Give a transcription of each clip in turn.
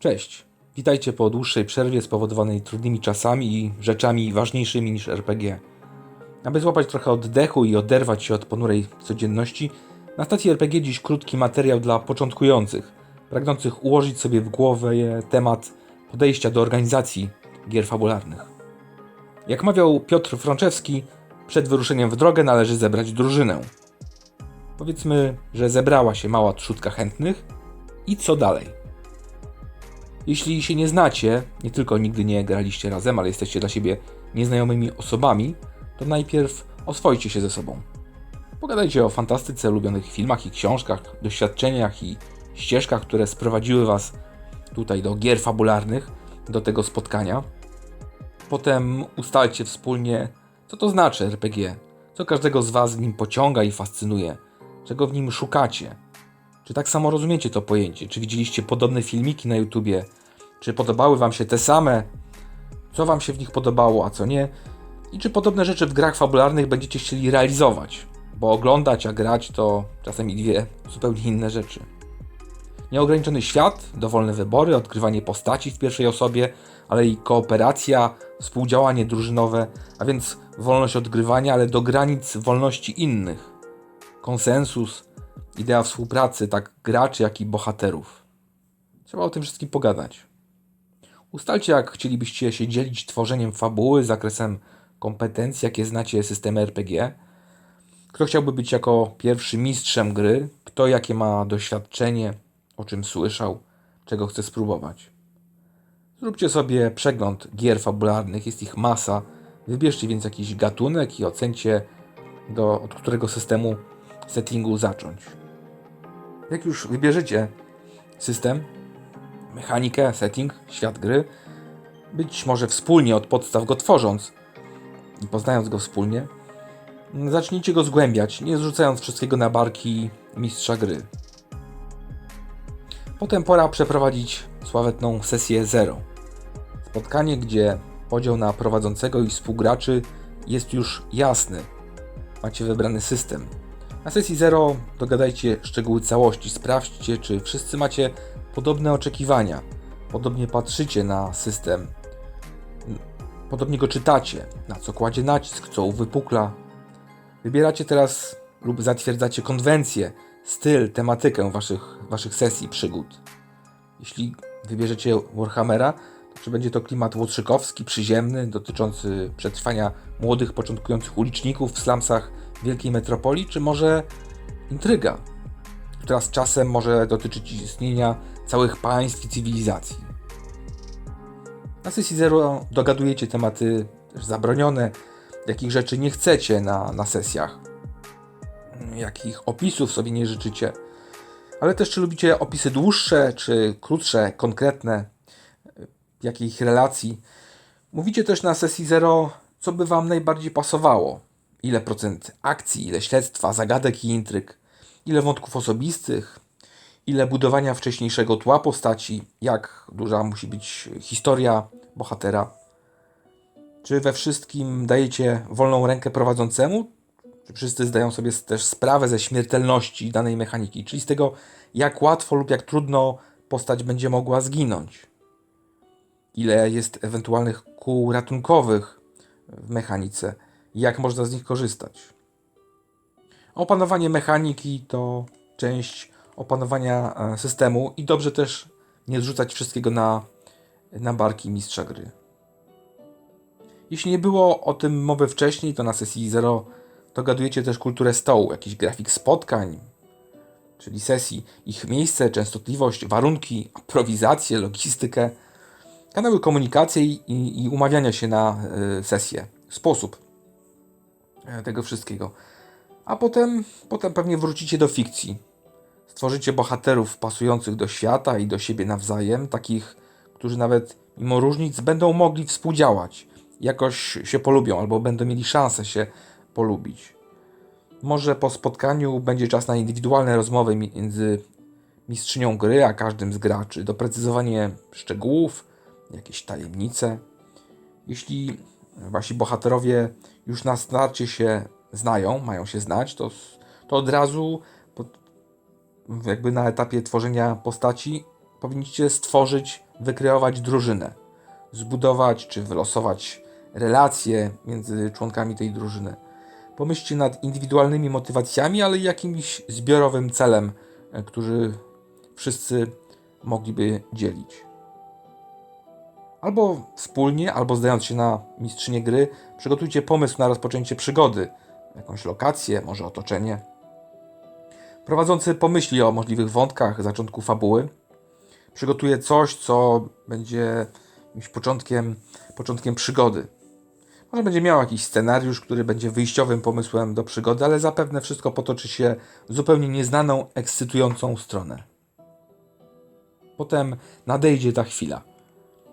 Cześć. Witajcie po dłuższej przerwie spowodowanej trudnymi czasami i rzeczami ważniejszymi niż RPG. Aby złapać trochę oddechu i oderwać się od ponurej codzienności, na stacji RPG dziś krótki materiał dla początkujących, pragnących ułożyć sobie w głowie temat podejścia do organizacji gier fabularnych. Jak mawiał Piotr Frączewski, przed wyruszeniem w drogę należy zebrać drużynę. Powiedzmy, że zebrała się mała trzutka chętnych i co dalej? Jeśli się nie znacie, nie tylko nigdy nie graliście razem, ale jesteście dla siebie nieznajomymi osobami, to najpierw oswojcie się ze sobą. Pogadajcie o fantastyce, ulubionych filmach i książkach, doświadczeniach i ścieżkach, które sprowadziły Was tutaj do gier fabularnych, do tego spotkania. Potem ustalcie wspólnie, co to znaczy RPG, co każdego z Was w nim pociąga i fascynuje, czego w nim szukacie. Czy tak samo rozumiecie to pojęcie? Czy widzieliście podobne filmiki na YouTubie? Czy podobały Wam się te same? Co Wam się w nich podobało, a co nie? I czy podobne rzeczy w grach fabularnych będziecie chcieli realizować? Bo oglądać, a grać to czasami dwie zupełnie inne rzeczy. Nieograniczony świat, dowolne wybory, odkrywanie postaci w pierwszej osobie, ale i kooperacja, współdziałanie drużynowe, a więc wolność odgrywania, ale do granic wolności innych. Konsensus, idea współpracy, tak graczy, jak i bohaterów. Trzeba o tym wszystkim pogadać. Ustalcie, jak chcielibyście się dzielić tworzeniem fabuły, zakresem kompetencji, jakie znacie systemy RPG. Kto chciałby być jako pierwszy mistrzem gry, kto jakie ma doświadczenie, o czym słyszał, czego chce spróbować. Zróbcie sobie przegląd gier fabularnych, jest ich masa. Wybierzcie więc jakiś gatunek i ocencie, do, od którego systemu settingu zacząć. Jak już wybierzecie system, mechanikę, setting, świat gry, być może wspólnie od podstaw go tworząc i poznając go wspólnie, zacznijcie go zgłębiać, nie zrzucając wszystkiego na barki mistrza gry. Potem pora przeprowadzić sławetną sesję zero. Spotkanie, gdzie podział na prowadzącego i współgraczy jest już jasny. Macie wybrany system. Na sesji zero dogadajcie szczegóły całości, sprawdźcie, czy wszyscy macie podobne oczekiwania, podobnie patrzycie na system, podobnie go czytacie, na co kładzie nacisk, co uwypukla. Wybieracie teraz lub zatwierdzacie konwencję, styl, tematykę waszych, waszych sesji przygód. Jeśli wybierzecie Warhammera, czy będzie to klimat łotrzykowski, przyziemny, dotyczący przetrwania młodych, początkujących uliczników w slumsach wielkiej metropolii, czy może intryga, która z czasem może dotyczyć istnienia całych państw i cywilizacji. Na sesji zero dogadujecie tematy zabronione, jakich rzeczy nie chcecie na, na sesjach, jakich opisów sobie nie życzycie, ale też czy lubicie opisy dłuższe, czy krótsze, konkretne, jakich relacji. Mówicie też na sesji zero, co by Wam najbardziej pasowało. Ile procent akcji, ile śledztwa, zagadek i intryg, ile wątków osobistych, ile budowania wcześniejszego tła postaci, jak duża musi być historia bohatera. Czy we wszystkim dajecie wolną rękę prowadzącemu? Czy wszyscy zdają sobie też sprawę ze śmiertelności danej mechaniki, czyli z tego, jak łatwo lub jak trudno postać będzie mogła zginąć? Ile jest ewentualnych kół ratunkowych w mechanice? Jak można z nich korzystać? Opanowanie mechaniki to część opanowania e, systemu i dobrze też nie zrzucać wszystkiego na, na barki mistrza gry. Jeśli nie było o tym mowy wcześniej, to na sesji 0 dogadujecie też kulturę stołu, jakiś grafik spotkań, czyli sesji, ich miejsce, częstotliwość, warunki, aprowizację, logistykę, kanały komunikacji i, i umawiania się na y, sesję, sposób tego wszystkiego. A potem, potem pewnie wrócicie do fikcji. Stworzycie bohaterów pasujących do świata i do siebie nawzajem, takich, którzy nawet mimo różnic będą mogli współdziałać, jakoś się polubią albo będą mieli szansę się polubić. Może po spotkaniu będzie czas na indywidualne rozmowy między mistrzynią gry a każdym z graczy, doprecyzowanie szczegółów, jakieś tajemnice. Jeśli wasi bohaterowie już na starcie się znają, mają się znać, to, to od razu jakby na etapie tworzenia postaci powinniście stworzyć, wykreować drużynę, zbudować czy wylosować relacje między członkami tej drużyny. Pomyślcie nad indywidualnymi motywacjami, ale jakimś zbiorowym celem, e, który wszyscy mogliby dzielić. Albo wspólnie, albo zdając się na mistrzynię gry, przygotujcie pomysł na rozpoczęcie przygody, jakąś lokację, może otoczenie. Prowadzący pomyśli o możliwych wątkach zaczątku fabuły. Przygotuje coś, co będzie jakimś początkiem, początkiem przygody. Może będzie miał jakiś scenariusz, który będzie wyjściowym pomysłem do przygody, ale zapewne wszystko potoczy się w zupełnie nieznaną, ekscytującą stronę. Potem nadejdzie ta chwila.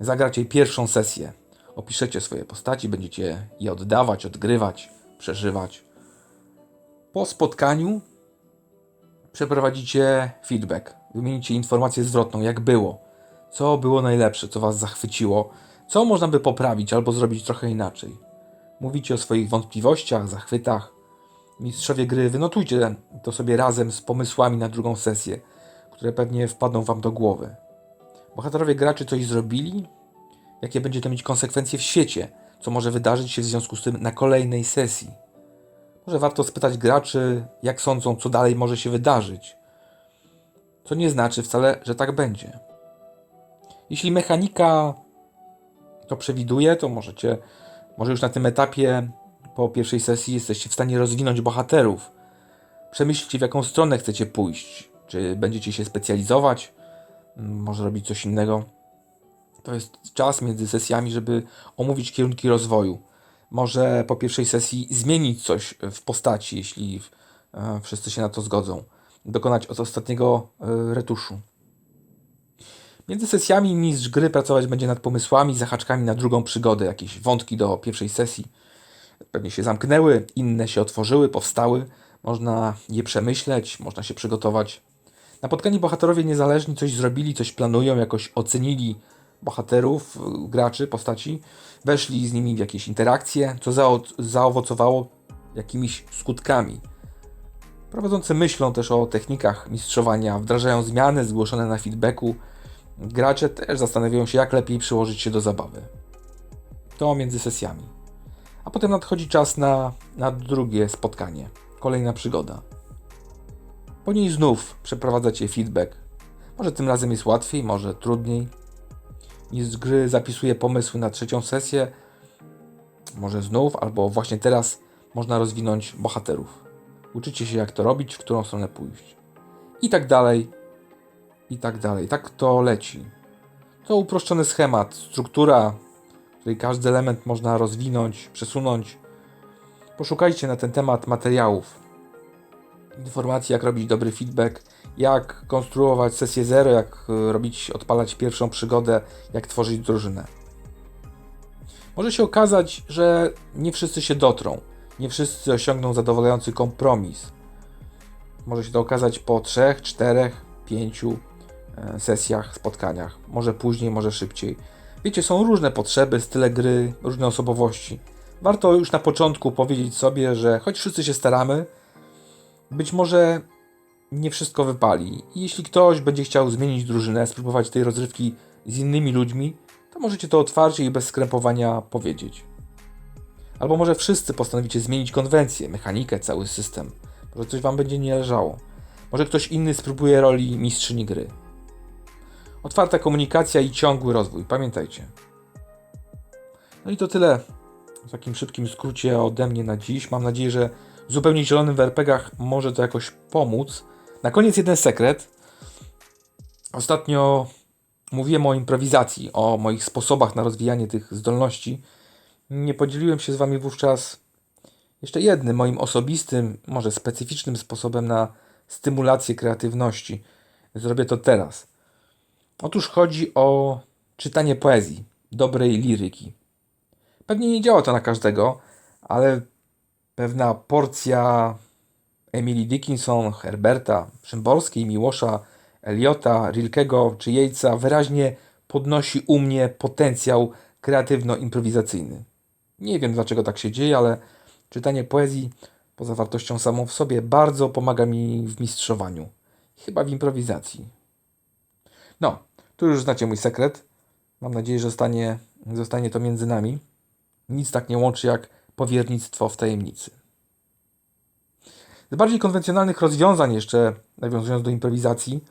Zagracie pierwszą sesję. Opiszecie swoje postaci, będziecie je oddawać, odgrywać, przeżywać. Po spotkaniu przeprowadzicie feedback, wymienicie informację zwrotną, jak było, co było najlepsze, co Was zachwyciło, co można by poprawić albo zrobić trochę inaczej. Mówicie o swoich wątpliwościach, zachwytach. Mistrzowie gry, wynotujcie to sobie razem z pomysłami na drugą sesję, które pewnie wpadną Wam do głowy. Bohaterowie graczy coś zrobili? Jakie będzie to mieć konsekwencje w świecie? Co może wydarzyć się w związku z tym na kolejnej sesji? Może warto spytać graczy, jak sądzą, co dalej może się wydarzyć. Co nie znaczy wcale, że tak będzie. Jeśli mechanika to przewiduje, to możecie, może już na tym etapie po pierwszej sesji jesteście w stanie rozwinąć bohaterów. Przemyślcie, w jaką stronę chcecie pójść. Czy będziecie się specjalizować, może robić coś innego. To jest czas między sesjami, żeby omówić kierunki rozwoju. Może po pierwszej sesji zmienić coś w postaci, jeśli e, wszyscy się na to zgodzą. Dokonać od ostatniego e, retuszu. Między sesjami mistrz gry pracować będzie nad pomysłami, zahaczkami na drugą przygodę, jakieś wątki do pierwszej sesji. Pewnie się zamknęły, inne się otworzyły, powstały. Można je przemyśleć, można się przygotować. Napotkani bohaterowie niezależni coś zrobili, coś planują, jakoś ocenili bohaterów, graczy, postaci, weszli z nimi w jakieś interakcje, co zaowocowało jakimiś skutkami. Prowadzący myślą też o technikach mistrzowania, wdrażają zmiany zgłoszone na feedbacku. Gracze też zastanawiają się, jak lepiej przyłożyć się do zabawy. To między sesjami. A potem nadchodzi czas na, na drugie spotkanie, kolejna przygoda. Po niej znów przeprowadzacie feedback. Może tym razem jest łatwiej, może trudniej. Mistrz gry zapisuje pomysły na trzecią sesję. Może znów, albo właśnie teraz można rozwinąć bohaterów. Uczycie się, jak to robić, w którą stronę pójść. I tak dalej, i tak dalej. Tak to leci. To uproszczony schemat, struktura, której każdy element można rozwinąć, przesunąć. Poszukajcie na ten temat materiałów informacji, jak robić dobry feedback, jak konstruować sesję zero, jak e, robić, odpalać pierwszą przygodę, jak tworzyć drużynę. Może się okazać, że nie wszyscy się dotrą, nie wszyscy osiągną zadowalający kompromis. Może się to okazać po trzech, czterech, pięciu e, sesjach, spotkaniach. Może później, może szybciej. Wiecie, są różne potrzeby, style gry, różne osobowości. Warto już na początku powiedzieć sobie, że choć wszyscy się staramy, być może nie wszystko wypali. Jeśli ktoś będzie chciał zmienić drużynę, spróbować tej rozrywki z innymi ludźmi, to możecie to otwarcie i bez skrępowania powiedzieć. Albo może wszyscy postanowicie zmienić konwencję, mechanikę, cały system. Może coś wam będzie nie leżało. Może ktoś inny spróbuje roli mistrzyni gry. Otwarta komunikacja i ciągły rozwój, pamiętajcie. No i to tyle w takim szybkim skrócie ode mnie na dziś. Mam nadzieję, że zupełnie zielonym w RPGach może to jakoś pomóc. Na koniec jeden sekret. Ostatnio mówiłem o improwizacji, o moich sposobach na rozwijanie tych zdolności. Nie podzieliłem się z Wami wówczas jeszcze jednym moim osobistym, może specyficznym sposobem na stymulację kreatywności. Zrobię to teraz. Otóż chodzi o czytanie poezji, dobrej liryki. Pewnie nie działa to na każdego, ale pewna porcja Emily Dickinson, Herberta Szymborskiej, Miłosza Eliota, Rilkego czy Jejca wyraźnie podnosi u mnie potencjał kreatywno-improwizacyjny. Nie wiem dlaczego tak się dzieje, ale czytanie poezji poza wartością samą w sobie bardzo pomaga mi w mistrzowaniu. Chyba w improwizacji. No, Tu już znacie mój sekret. Mam nadzieję, że zostanie, zostanie to między nami. Nic tak nie łączy jak powiernictwo w tajemnicy. Z bardziej konwencjonalnych rozwiązań, jeszcze nawiązując do improwizacji,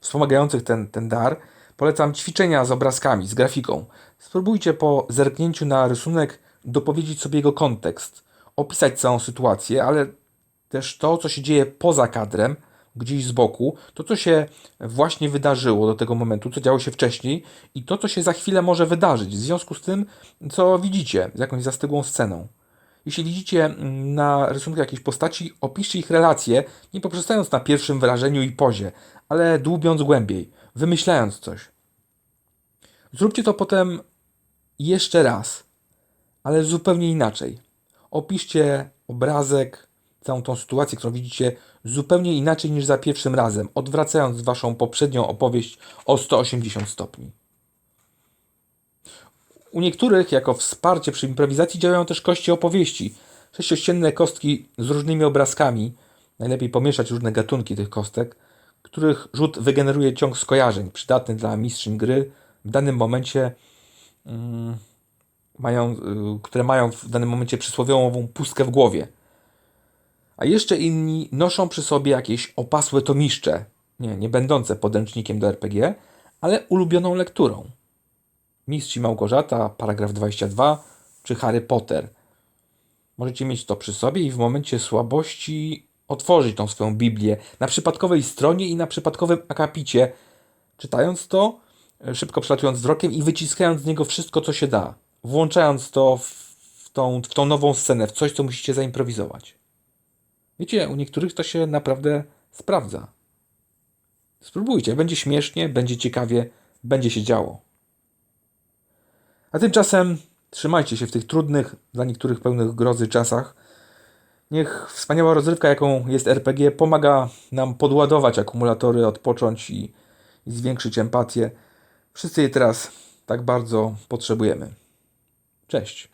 wspomagających ten, ten dar, polecam ćwiczenia z obrazkami, z grafiką. Spróbujcie po zerknięciu na rysunek dopowiedzieć sobie jego kontekst, opisać całą sytuację, ale też to, co się dzieje poza kadrem, gdzieś z boku, to, co się właśnie wydarzyło do tego momentu, co działo się wcześniej i to, co się za chwilę może wydarzyć w związku z tym, co widzicie, z jakąś zastygłą sceną. Jeśli widzicie mm, na rysunku jakiejś postaci, opiszcie ich relacje, nie poprzestając na pierwszym wrażeniu i pozie, ale dłubiąc głębiej, wymyślając coś. Zróbcie to potem jeszcze raz, ale zupełnie inaczej. Opiszcie obrazek, całą tą sytuację, którą widzicie, zupełnie inaczej niż za pierwszym razem, odwracając waszą poprzednią opowieść o 180 stopni. U niektórych, jako wsparcie przy improwizacji, działają też kości opowieści. Sześciościenne kostki z różnymi obrazkami. Najlepiej pomieszać różne gatunki tych kostek, których rzut wygeneruje ciąg skojarzeń, przydatny dla mistrzyń gry w danym momencie, mm, mają, y, które mają w danym momencie przysłowiową pustkę w głowie. A jeszcze inni noszą przy sobie jakieś opasłe tomiszcze, nie, nie będące podręcznikiem do RPG, ale ulubioną lekturą. Mistrz i Małgorzata, paragraf 22, czy Harry Potter. Możecie mieć to przy sobie i w momencie słabości otworzyć tą swoją Biblię na przypadkowej stronie i na przypadkowym akapicie, czytając to, e, szybko przelatując wzrokiem i wyciskając z niego wszystko, co się da, włączając to w, tą, w tą nową scenę, w coś, co musicie zaimprowizować. Wiecie, u niektórych to się naprawdę sprawdza. Spróbujcie, będzie śmiesznie, będzie ciekawie, będzie się działo. A tymczasem trzymajcie się w tych trudnych, dla niektórych pełnych grozy czasach. Niech wspaniała rozrywka, jaką jest RPG, pomaga nam podładować akumulatory, odpocząć i, i zwiększyć empatię. Wszyscy je teraz tak bardzo potrzebujemy. Cześć.